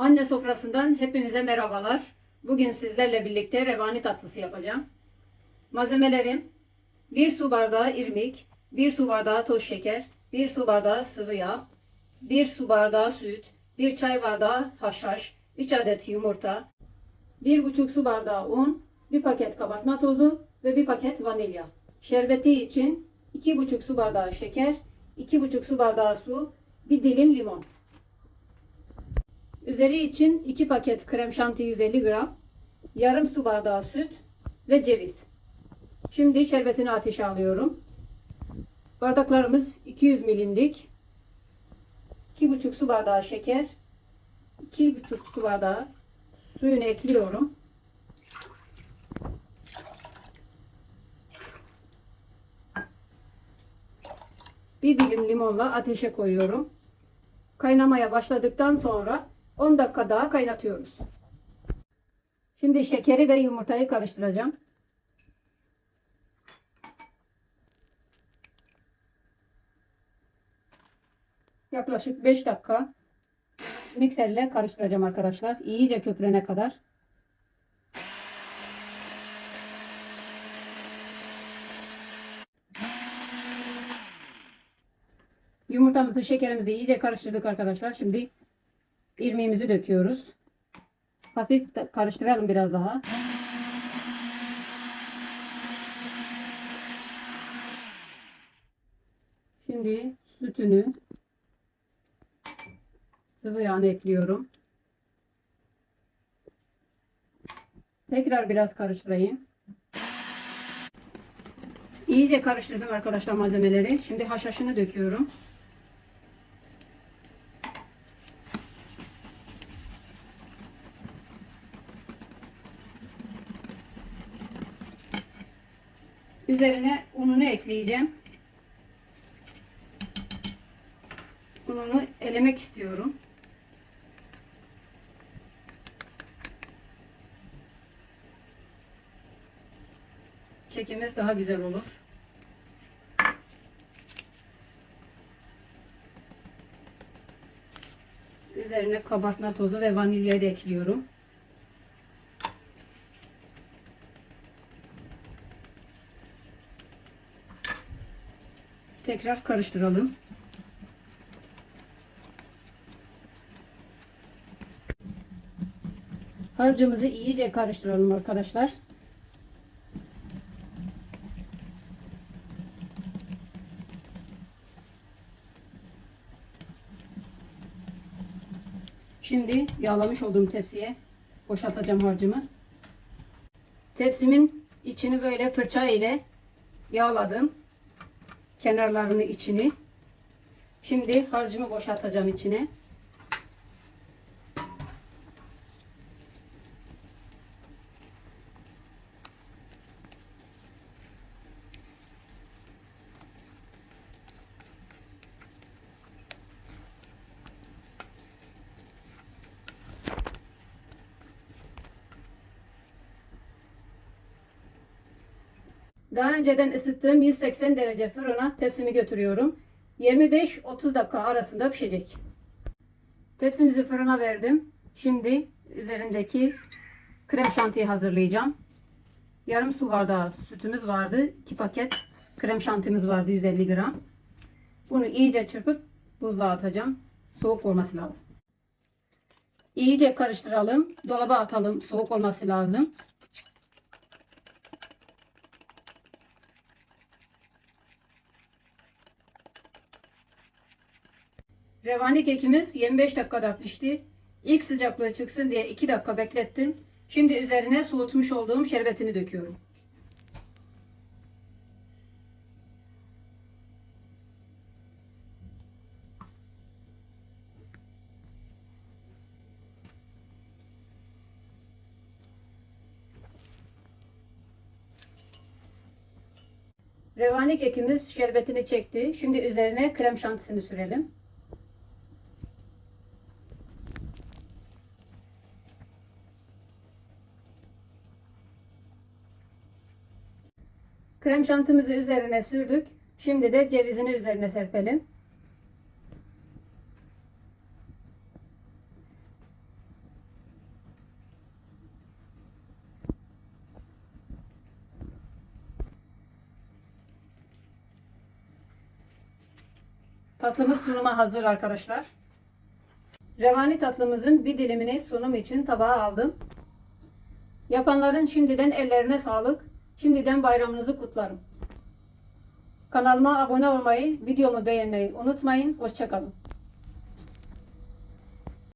Anne sofrasından hepinize merhabalar. Bugün sizlerle birlikte revani tatlısı yapacağım. Malzemelerim 1 su bardağı irmik, 1 su bardağı toz şeker, 1 su bardağı sıvı yağ, 1 su bardağı süt, 1 çay bardağı haşhaş, 3 adet yumurta, 1,5 su bardağı un, 1 paket kabartma tozu ve 1 paket vanilya. Şerbeti için 2,5 su bardağı şeker, 2,5 su bardağı su, 1 dilim limon. Üzeri için 2 paket krem şanti 150 gram, yarım su bardağı süt ve ceviz. Şimdi şerbetini ateşe alıyorum. Bardaklarımız 200 milimlik. 2,5 su bardağı şeker, 2,5 su bardağı suyunu ekliyorum. Bir dilim limonla ateşe koyuyorum. Kaynamaya başladıktan sonra 10 dakika daha kaynatıyoruz. Şimdi şekeri ve yumurtayı karıştıracağım. Yaklaşık 5 dakika mikserle karıştıracağım arkadaşlar. İyice köpürene kadar. Yumurtamızı, şekerimizi iyice karıştırdık arkadaşlar. Şimdi irmiğimizi döküyoruz. Hafif karıştıralım biraz daha. Şimdi sütünü sıvı yağını ekliyorum. Tekrar biraz karıştırayım. İyice karıştırdım arkadaşlar malzemeleri. Şimdi haşhaşını döküyorum. Üzerine ununu ekleyeceğim. Ununu elemek istiyorum. Kekimiz daha güzel olur. Üzerine kabartma tozu ve vanilyayı da ekliyorum. Tekrar karıştıralım. Harcımızı iyice karıştıralım arkadaşlar. Şimdi yağlamış olduğum tepsiye boşaltacağım harcımı. Tepsimin içini böyle fırça ile yağladım. Kenarlarını içini. Şimdi harcımı boşaltacağım içine. Daha önceden ısıttığım 180 derece fırına tepsimi götürüyorum. 25-30 dakika arasında pişecek. Tepsimizi fırına verdim. Şimdi üzerindeki krem şantiyi hazırlayacağım. Yarım su bardağı sütümüz vardı. 2 paket krem şantimiz vardı 150 gram. Bunu iyice çırpıp buzluğa atacağım. Soğuk olması lazım. İyice karıştıralım. Dolaba atalım. Soğuk olması lazım. Revani kekimiz 25 dakikada pişti. İlk sıcaklığı çıksın diye 2 dakika beklettim. Şimdi üzerine soğutmuş olduğum şerbetini döküyorum. Revani kekimiz şerbetini çekti. Şimdi üzerine krem şantisini sürelim. Krem şantımızı üzerine sürdük. Şimdi de cevizini üzerine serpelim. Tatlımız sunuma hazır arkadaşlar. Revani tatlımızın bir dilimini sunum için tabağa aldım. Yapanların şimdiden ellerine sağlık. Şimdiden bayramınızı kutlarım. Kanalıma abone olmayı, videomu beğenmeyi unutmayın. Hoşçakalın.